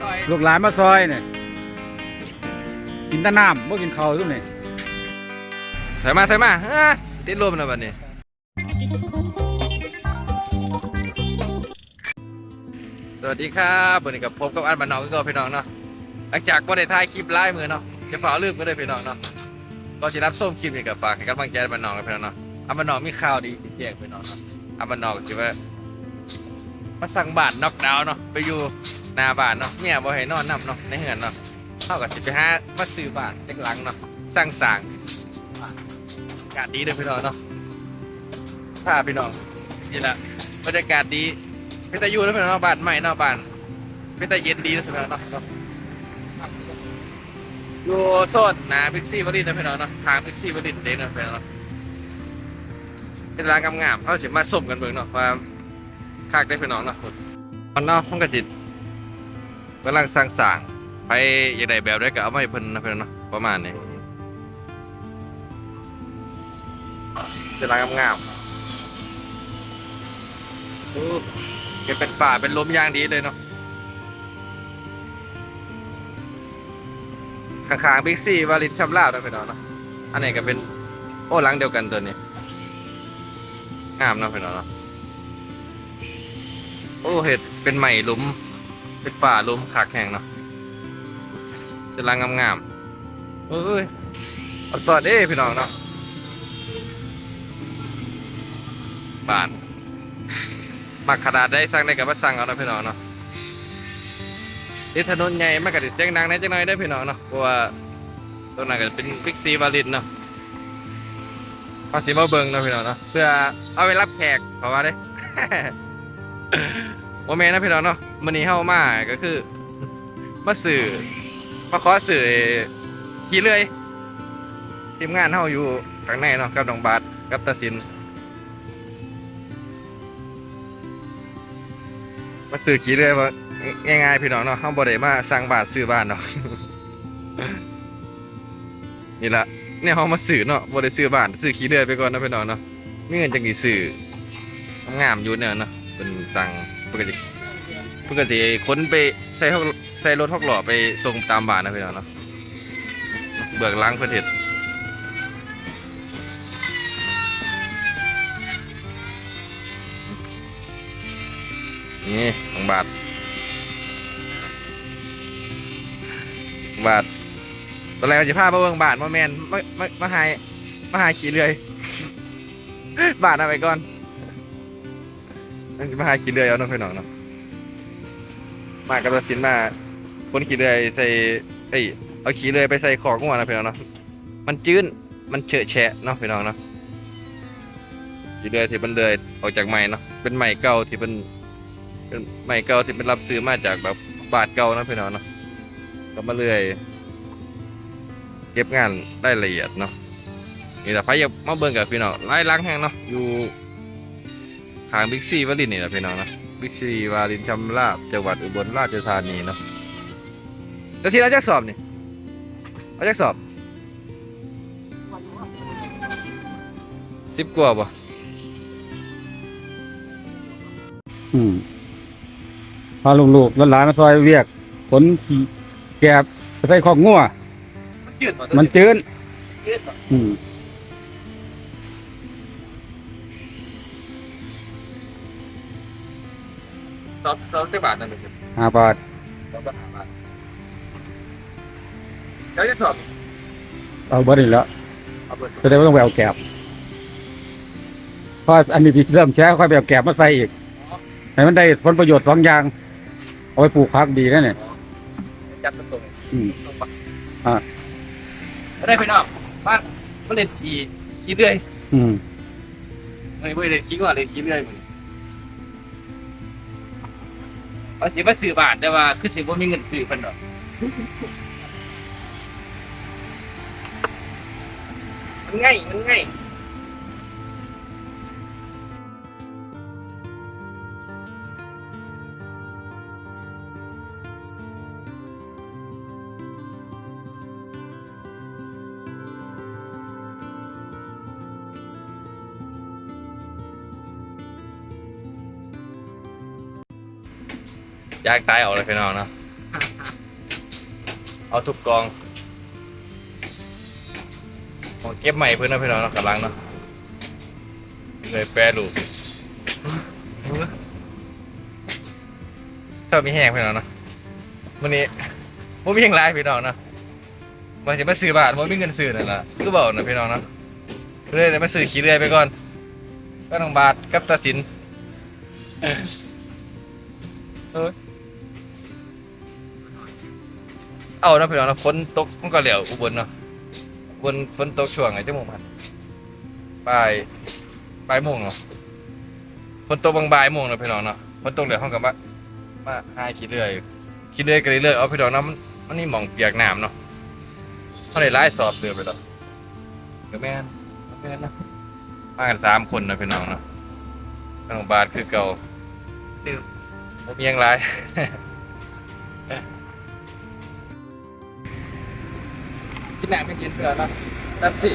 ซอยลูกหลานมาซอยเนี่ยกินแตะน้ำบ่กินข้าวทุกนี่ใส่มาใส่มาอะติดลมแล้วบัดนี้สวัสดีครับวันนี้กับผมกับอันบานนอกก็พี่น้องเนาะหลังจากว่าได้ถ่ายคลิปไลฟ์มือเนาะจะฝากลืมก็ได้พี่น้องเนาะก็จะรับส้มคลิปนี้กับฝากให้กำลังใจอันบานนอกกับพี่น้องเนาะอันบานนอกมีข่าวดีที่แจ้งพี่น้องเนาะอันบานนอกคือว่ามาสั่งบ้านน็อกดาวน์เนาะไปอยู่ หน้าบ้านเนาะเมียบ่ให้นอนนํเนาะในเฮือนเนาะเท่ากับสิไปหามาซื้อบ้านเล็กหลังเนาะสร้างสร้างอากาศดีเลยพี่น้องเนาะพาพี่น้องนี่แหละบรรยากาศดีเป็นตาอยู่แล้วพี่น้องเนาบ้านใหม่เนาะบ้านเป็นตาเย็นดีนะพี่น้องเนาะอยู่โซนหนาบิ๊กซี่วอลินนะพี่น้องเนาะทางบิ๊กซี่วอลินเด้เนาะพี่น้องเนาะเป็นร้านงามๆเขาสิมาส้มกันเบิ่งเนาะว่าคักได้พี่น้องเนาะตอนเนาะห้องกระจิต กำลังสร้างสางไปอยากได้แบบได้ก็เอามาให้เพิ่นนะเพี่น้องเนาะประมาณนี้เป็นร้านงามๆโอ้เก็บเป็นป่าเป็นลมอย่างดีเลยเนาะข้างๆบิ๊กซี่วาลินชัมลาวนะเพี่องเนาะอันนี้ก็เป็นโอ้หลังเดียวกันตัวนี้งามนาะพี่องเนาะโอ้เห็ดเป็นใหม่ลุม เป็นป่าลุมขากแห้งเนาะเป็นรังงามๆเอ้ยเอาสอดเด้พี่น้องเนาะบ้านมักขนาดได้สั่งได้กับว่าสั่งเอาเนาะพี่น้องเนาะที่ถนนใหญ่มันก็สิเสียงดังนจังหน่อยได้พี่น้องเนาะเพราะว่าตรงนั้นก็เป็นบิ๊กซีวาลินเนาะเอาสิมาเบิงเนาะพี่น้องเนาะเพื่อเอาไปรับแขกเขาว่าเด้ โมเมนนะพี่น้องเนาะมื้อนี้เฮามาก็คือ มาสื่อมาขอสื่อขี่เลื่อยทีมงานเฮาอยู่ข้างในเนาะกับน้องบาสกับตาสิน มาสื่อขี่เลื่อยว่าง่ายๆพี่น้องเนาะห้องบ่ได้มาสร้างบานซื้อบ้านเนาะนี่ละเนี่ยห้องมาซื้อเนาะบ่ได้ซื้อบ้านซื้อขี้เดือยไปก่อนนะพี่น้องเนาะมีเงินจังสิซื้องามอยู่เนี่ยเนาะเป็นสั่ง ปกติปกติคนไปใส่ฮอกใส่รถฮอกหล่อไปส่งตามบ้านนะพี่น้องเนาะเบิกล้างเพื่อเฮ็ดนี่ของบาท บาทตอนแรกจะพามาเบิ่งบาทมาแมนมามามาหายมาหายขี่เรื่อยบาทเอาไปก่อน มันจะมาหาขี่เรื่อยเอาน้องพี่น้องเนาะมากับตัดสินมาคนขี่เรือยใส่เอ้ยเอาขี่เรือยไปใส่ของงัวนะพี่น้องเนาะมันจื้นมันเฉอะแฉะเนาะพี่น้องเนาะขี่เรือยที่มันเลยออกจากใหม่เนาะเป็นใหม่เก่าที่เป็นเป็นใหม่เก่าที่เป็นรับซื้อมาจากแบบบาทเก่านะพี่น้องเนาะก็มาเรื่อยเก็บงานได้ละเอียดเนาะนี่แหละพายมาเบิ่งกับพี่น้องไล่ล้างแห้งเนาะอยู่างบิ๊กซีวารินนี่แหละพี่น้องนะบิ๊กซีวารินชำราบจังหวัดอุบลราชธานีเนาะแล้วสิเราจะสอบนี่เราจะสอบสิบกว่าป่ะอืมพาลูกๆหลานๆมาซอยเวียกขนขี่แกบไปใส่ของงัวมันจืดป่ะมันจืดจืดป่ะอืม สอบสอบได้บาทนั่นเองห้าบาทสอบได้ห้าบาทแล้วจะสอบเอาเบิดนี่แล้วเอาเบิดแสดงว่าต้องไปเอาแกบเพราะอันนี้ที่เริ่มแช่ค่อยไปเอาแกบมาใส่อีกให้มันได้ผลประโยชน์สองอย่าง เอาไปปลูกผักดีนะเนี่ยจัดตรงอืมตรงปะอ่าได้ไปเนาะบ้านมาเล่นขี่ขี่เรื่อย อืมเฮ้ยเว้ยเล่นขี่ก่อนเล่นขี่เรื่อยมึงเอาสิมาซื้อบ้านแต่ว่าคือสิบ่มีเงินซื้อเพิ่นดอกมันง่ายมันง่าย ยากตายออกเลยพี่น้องเนาะเอาทุกกองเอาเก็บใหม่เพื่อนนะพี่น้องเนาะกำลังเนาะเลยแปรรูปชอบมีแห้งพี่น้องเนาะวันนี้ผมมีแห้งหลายพี่น้องเนาะมาจะมาซื้อบาทผมมีเงินซื้อนั่นแหละก็บอกนะพี่น้องเนาะเลยเลยมาซื้อขี้เลื่อยไปก่อนก็ต้องบาทกับตาสินเอาเนาะพี่น้องเนาะฝนตกมันก็เหลวอุบลเนาะอุบลฝนตกช่วงไหนจะโมงมันบ่ายบ่ายโมงเนาะฝนตกบางบ่ายโมงเนาะพี่น้องเนาะฝนตกเหลวห้องกับว่ามาหาขี้เลื่อยขี้เลื่อยกันเรื่อยๆเอาพี่น้องเนาะมันมันนี่หมองเปียกน้ำเนาะเขาได้ไล่สอบเดือไปแล้วเดี๋ยวแม่นแม่นนะมากันสามคนเนาะพี่น้องเนาะขนมบาทคือเก่าตื่มผมมีหยังไร กินหนาไม่กินเสือนะนั่นสิ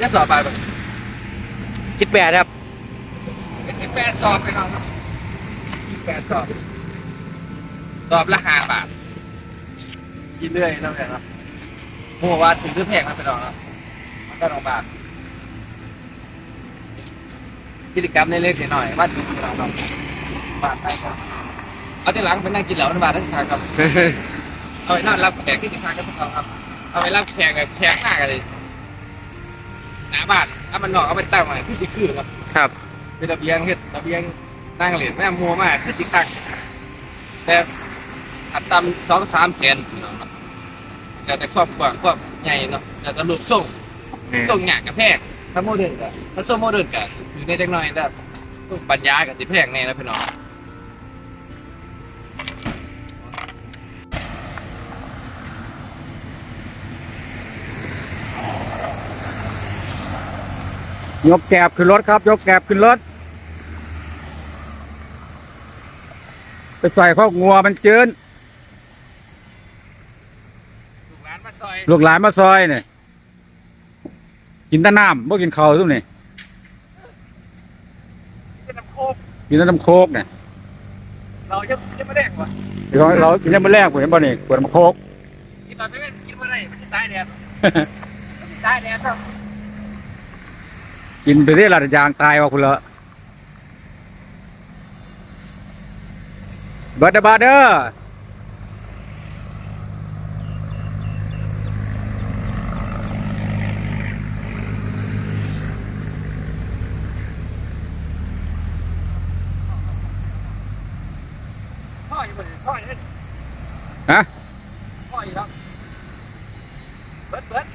จะสอบไปป่ะสิบแปดครับสิบแปดสอบไปน้องสิบแปดสอบ สอบละห้าบาทคิดเรื่อยน้องแพงเนาะหมู่ว่าถือคือแพงนะพี่น้องเนาะมันก็น้องบาทกิจกรรมเล็กๆหน่อยๆว่าถือพี่น้องเนาะบาทไปครับ เอาที่หลังไปนั่งกินเหล้าในบาททั้งทางครับ เอาไว้นั่งรับแขกที่สิบห้ากันทุกคนครับ เอาไว้รับแขกกับแขกหน้ากันเลยหนาบาทเอามันนอกเอาไปตั้งไว้ที่สิคือครับครับ เป็นระเบียงเฮ็ดระเบียงนั่งเหรียญแม่มัวมากคือสิคักแต่อัดตำสองสามแสนพี่น้องเนาะแล้วแต่ความกว้างความใหญ่เนาะแล้วแต่รูปทรงทรงหยากกับแพงถ้าโมเดิร์นก็ถ้าทรงโมเดิร์นก็อยู่ในจังหน่อยแต่ปัญญากับสิแพงแน่นะพี่น้อง ยกแกบขึ้นรถครับ ยกแกบขึ้นรถ ไปใส่ข้าวงัวมันเจินลูกหลานมาซอยลูกหลานมาซอยเนี่ยกินแต่น้ำบ่กินข้าวทุกนี่เป็นน้ำโคกกินแต่น้ำโคกเนี่ยเราจะจะไม่แดงวะเราเรากินยังไม่แรกผมเห็นบ่นี่ขวดน้ำโคกกินตอนนี้กินไม่ได้มันจะตายแดดมันจะตายแดดครับ กินไปได้หลาดยางตายว่าคุณละเบิร์ดเดอร์บาเดอร์พ่ออยู่บนพ่ออยู่นี่ฮะ พ่ออยู่แล้วเบิดเบิด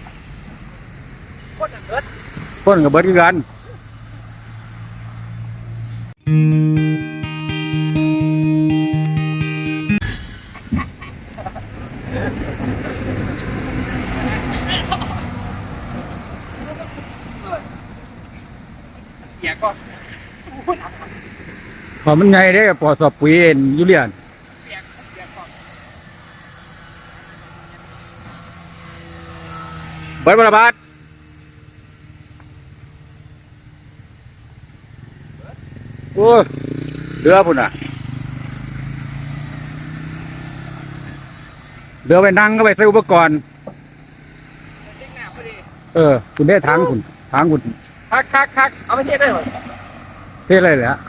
โคตรเบิด คนกับเบิร์ดคือกันเกียก็พอมันไงได้ปอดสอบปีนยูเลียนเปียกเปียกก่อนเบิร์ดบราบาด อ้ยเรือพุ่นอะเรือไปนั่งก็ไปใส่อุปกรณ์เด้งหน้าพอดีเออ คุณได้ทางคุณทางคุณคักคักคักเอาไปเทียบได้หมดเท่อะไรเลยฮะ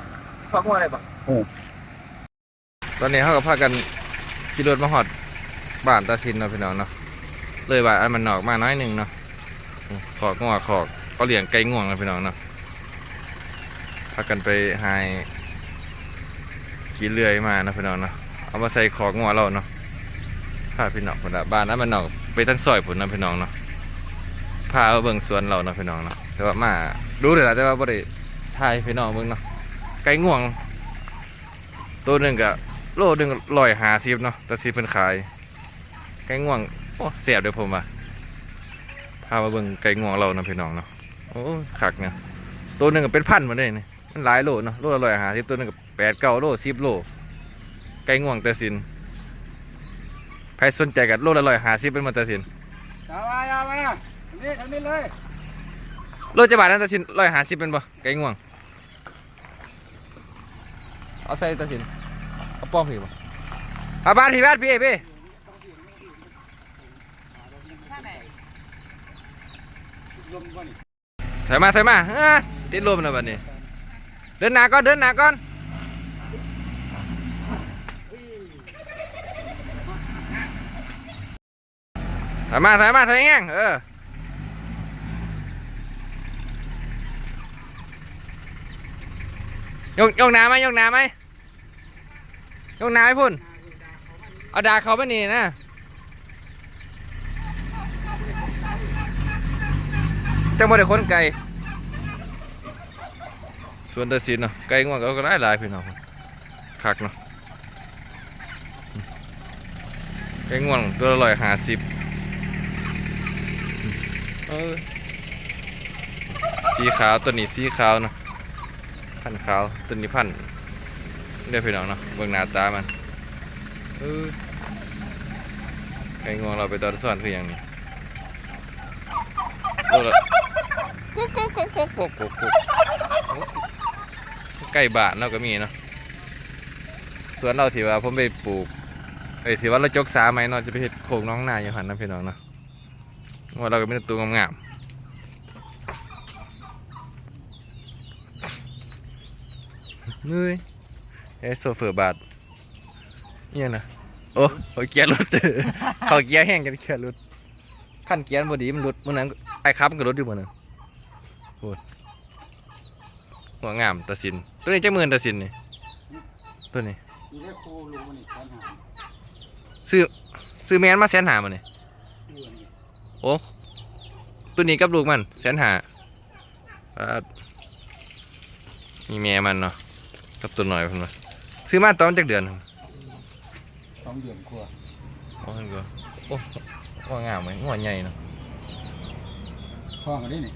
ฟังว่าอะไรบ้างโอ้ตอนนี้เขาก็พากันขี่รถมาหอดบ้านตาซินเนาะพี่น้องเนาะเลยบ้านอันมันนอกมาน้อยหนึ่งเนาะอืมขอกงอขอกก็เลี้ยงไก่ง่วงเนาะพี่น้องเนาะพากันไปหายขี่เลื่อยมานะพี่น้องเนาะเอามาใส่ขอกงอเราเนาะพาพี่น้องคนละบ้านนั้นมันนอกไปทั้งซอยผุนเนะพี่น้องเนาะพาเอาเบิ่งสวนเราเนาะพี่น้องเนาะแต่ว่ามาดูเลยละแต่ว่าบ่ได้ถ่ายพี่น้องเบิ่งเนาะไก่ง่วง ตัวหนึ่งก็โลหนึ่งร้อยหาสิบเนาะแต่สิเป็นขาย ไก่ง่วงโอ้เสียบเดี๋ยวผมว่าพามาเบิ่งไก่ง่วงเรานะพี่น้องเนาะโอ้ขักเนี่ยตัวหนึ่งก็เป็นพันมาได้นี่ย มันหลายโลเนาะโลละร้อยหาสิบตัวหนึ่งก็แปดเก้าโลสิบโลไก่ง่วงแต่สินใครสนใจกันโลละร้อยหาสิบเป็นมาแต่สินยาวายาวานี่ทางนี้เลยโลจะบาทนั้นแต่สินร้อยหาสิบเป็นบ่ไก่ง่วงเอาใส่แต่สินเอาป้อมผีบ่เอาบ้านพี่บ้านพี่พี่ถอยมาถอยมาอ่าติดลมนะบัดนี้ เดินหน้าก่อนเดินหน้าก่อนถอยมาถอยมาถอยแง่งเออยกยกน้าไหมยกน้าไหมยกน้าไหมพุ่นเอาดาเขาไปนี่นะจังบ่ได้คนไกลส่ วนตะสินเนาะไก่ง่วงก็ก็ได้หลายพี่น้องคักเนาะไก่ง่วงตัวละร้อยห้าสิบเออสีขาวตัวนี้สีขาวเนาะพันขาวตัวนี้พันเรียกพี่น้องเนาะเบิ่งหน้าตามันเออไก่ง่วงเราไปตอนสอนคืออย่างนี้ตัวละกุ๊กกุ๊กกุ๊กกุ๊กกุ๊กกุ๊ก ใกล้บ้านเราก็มีเนาะส่วนเราที่ว่าผมไปปลูกไอ้ยสิว่าเราจกสาไหมเนาะจะไปเห็ดโขงน้องนาอยู่หันนะพี่น้องเนาะว่าเราก็มีแต่ตัวงามๆเฮ้ยเอสโซเฟอร์บาทเนี่ยนะโอ้เขาเกียร์รถเขาเกียร์แห้งกันเกียร์รถขั้นเกียร์บดีมันรถมันนั้นไอ้ครับมันก็รถอยู่บนนึงหั วงามตะสิน ตัวนี้จะหมื่นตะสินนี่ตัวนี้มีแค่ครูลุงมันอีกปัญหาซื้อซื้อแมนมาแสนหามันนี่โอ้ตัวนี้กับลูกมันแสนหาอ่ามีแม่มันเนาะกับตัวหน่อยเพิ่นว่าซื้อมาตอนจักเดือนครับสองเดือนกว่าโอ้เพิ่นก็โอ้หัวงามไหมหัวใหญ่เนาะท้องกันได้นี่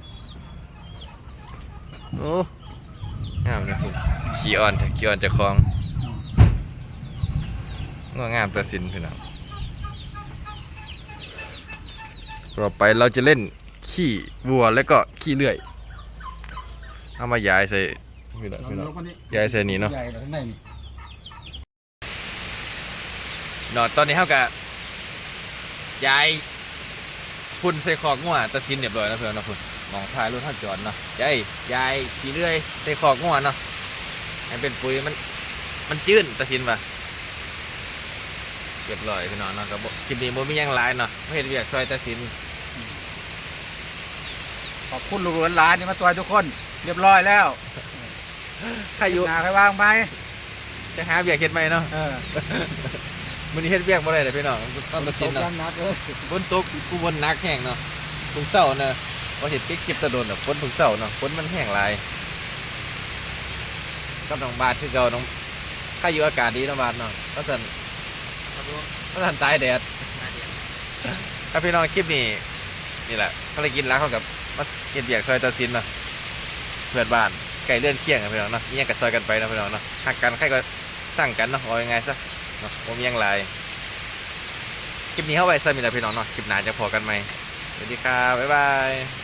โอ้ งามเลยคุณขี้อ่อนขี้อ่อนจะคลองหัวงามตะสินพี่น้องต่อไปเราจะเล่นขี้วัวแล้วก็ขี้เลื่อยเอามาย้ายใส่พี่น้องพี่น้องย้ายใส่นี่เนาะเนาะตอนนี้เท่ากับย้ายพุ่นใส่คอกงัวตะซินเรียบร้อยแล้วเพื่อนนะพุ่น มองพายรถท่าจอดเนาะย้ายย้ายขี้เลื่อยใส่คอกงัวเนาะให้เป็นปุ๋ยมันมันจืดตะซินว่ะเรียบร้อยพี่น้องเนาะกับคลิปนี้บ่มีหยังหลายเนาะไม่เห็นเวียกซอยตะซินขอบคุณลูกหลานที่มาช่วยทุกคน เรียบร้อยแล้วใครอยู่หาใครวางไหมจะหาเวียกเฮ็ดไหมเนาะเออมื้อนี้เฮ็ดเวียกบ่ได้เลยพี่น้องต้องตะซินตเนาะกนักเลยฝนตกกูบนนักแห้งเนาะฝนเศร้าเนาะ พอเห็นคลิปตะโดนเนาะฝนฝนเศร้าเนาะฝนมันแห้งหลายกับน้องบาทคือเก่าน้องข้าอยู่อากาศดีน้องบาทเนาะก็สันก็สันตายแดดถ้าพี่น้องคลิปนี้นี่แหละภารกิจหลักเขากับมาเก็บเบียกซอยตาซินเนาะเพื่อนบ้านไก่เลื่อนเคียงกันพี่น้องเนาะนี่ยังกับซอยกันไปเนาะพี่น้องเนาะหักกันใครก็สั่งกันเนาะเอายังไงซะเนาะผมยังไรคลิปนี้เข้าไปสมิธพี่น้องเนาะคลิปหน้าจะพอกันไหมสวัสดีครับบ๊ายบาย